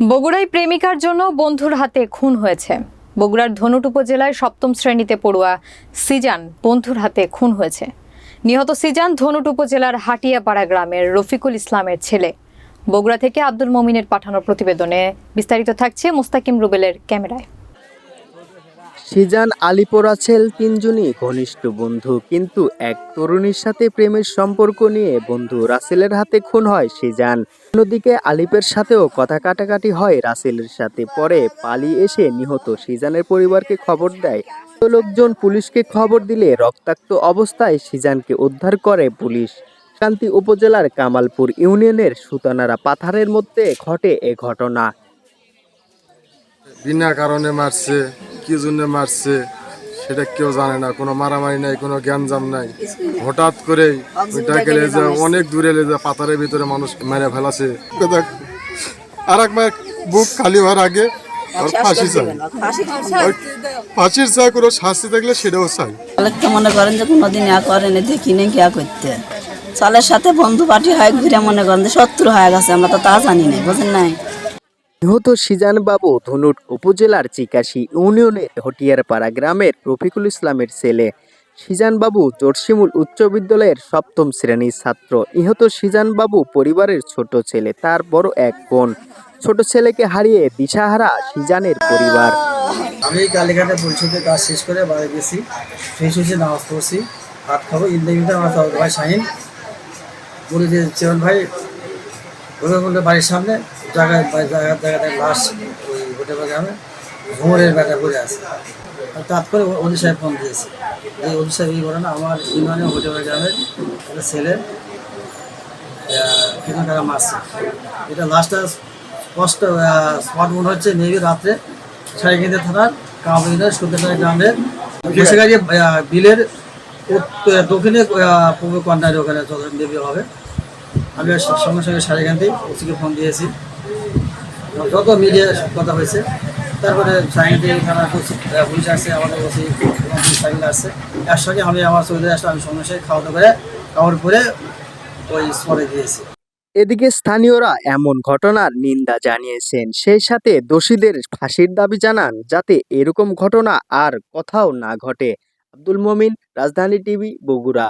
বগুড়ায় প্রেমিকার জন্য বন্ধুর হাতে খুন হয়েছে। বগুড়ার ধনুট উপজেলায় সপ্তম শ্রেণীতে পড়ুয়া সিজান বন্ধুর হাতে খুন হয়েছে। নিহত সিজান ধনুট উপজেলার হাটিয়াপাড়া গ্রামের রফিকুল ইসলামের ছেলে। বগুড়া থেকে আব্দুল মমিনের পাঠানো প্রতিবেদনে বিস্তারিত থাকছে মুস্তাকিম রুবেলের ক্যামেরায়। সিজান আলিপোরাছেল তিনজনই ঘনিষ্ঠ বন্ধু। কিন্তু এক তরুণীর সাথে প্রেমের সম্পর্ক নিয়ে বন্ধু রাসেলের হাতে খুন হয় সিজান। অন্যদিকে আলিপের সাথেও কথা কাটাকাটি হয় রাসেলের সাথে। পরে পালিয়ে এসে নিহত সিজানের পরিবারকে খবর দেয়। লোকজন পুলিশকে খবর দিলে রক্তাক্ত অবস্থায় সিজানকে উদ্ধার করে পুলিশ। শান্তি উপজেলার কামালপুর ইউনিয়নের সুতানারা পাথারের মধ্যে ঘটে এ ঘটনা। বিনা কারণে মারছে। কি জন্য মারছে সেটা কেউ জানে না। কোনো মারামারি নাই কোনো জ্ঞানজাম নাই। হঠাৎ করেই ওইটাকে যে অনেক দূরে যে পাতারের ভিতরে মানুষ মেরে ফেলাছে। আর এক মায়ের বুক খালি হওয়ার আগে আর ফাঁসি চাই। ফাঁসির চাই কোনো শাস্তি থাকলে সেটাও চাই। অনেককে মনে করেন যে কোনোদিন ইয়া করেনি দেখি নেই কি করতে। চালের সাথে বন্ধু পার্টি হয় ঘুরে মনে করেন যে শত্রু হয়ে গেছে আমরা তো তা জানি না বুঝেন নাই? নিহত সিজান বাবু ধনুট উপজেলার চিকাশি ইউনিয়নের হটিয়ারপাড়া গ্রামের রফিকুল ইসলামের ছেলে। সিজান বাবু জোরসিমুল উচ্চ বিদ্যালয়ের সপ্তম শ্রেণির ছাত্র। নিহত সিজান বাবু পরিবারের ছোট ছেলে, তার বড় এক বোন। ছোট ছেলেকে হারিয়ে দিশাহারা সিজানের পরিবার। আমি কালীঘাটে পরিষদে কাজ শেষ করে বাড়ি গেছি। ফ্রেশ হয়েছে নামাজ পড়ছি, ভাত খাব। ইন্দিমিতে আমার ভাই শাহিন। বলে যে ভাই বাড়ির সামনে জায়গায় জায়গায় জায়গায় লাশ ওই হোটেল গ্রামে ঘুমরের ব্যাটা পড়ে আছে আর তাৎ করে অলি সাহেব ফোন দিয়েছে। এই অলি সাহেব এই ঘটনা আমার ইউনিয়নে হোটেল গ্রামের একটা ছেলের কিন্তু টাকা মারছে। এটা লাস্টটা স্পষ্ট স্পট মনে হচ্ছে মেবি রাত্রে সারিকেন্দ্র থানার কামিনের সুন্দরনগর গ্রামের বসেগাড়ি বিলের দক্ষিণে পূর্ব কর্নারে ওখানে মেবি হবে। আমি সঙ্গে সঙ্গে সারিকান্তি ওসিকে ফোন দিয়েছি। যত মিডিয়া কথা হয়েছে, তারপরে সারিকান্তি থানার পুলিশ আসছে আমাদের ওসি সাইকেল আসছে একসঙ্গে আমি আমার চলে আসলাম আমি সঙ্গে সঙ্গে খাওয়া দাওয়া করে খাওয়ার পরে ওই স্পটে দিয়েছি এদিকে স্থানীয়রা এমন ঘটনার নিন্দা জানিয়েছেন। সেই সাথে দোষীদের ফাঁসির দাবি জানান, যাতে এরকম ঘটনা আর কোথাও না ঘটে। আব্দুল মমিন, রাজধানী টিভি, বগুড়া।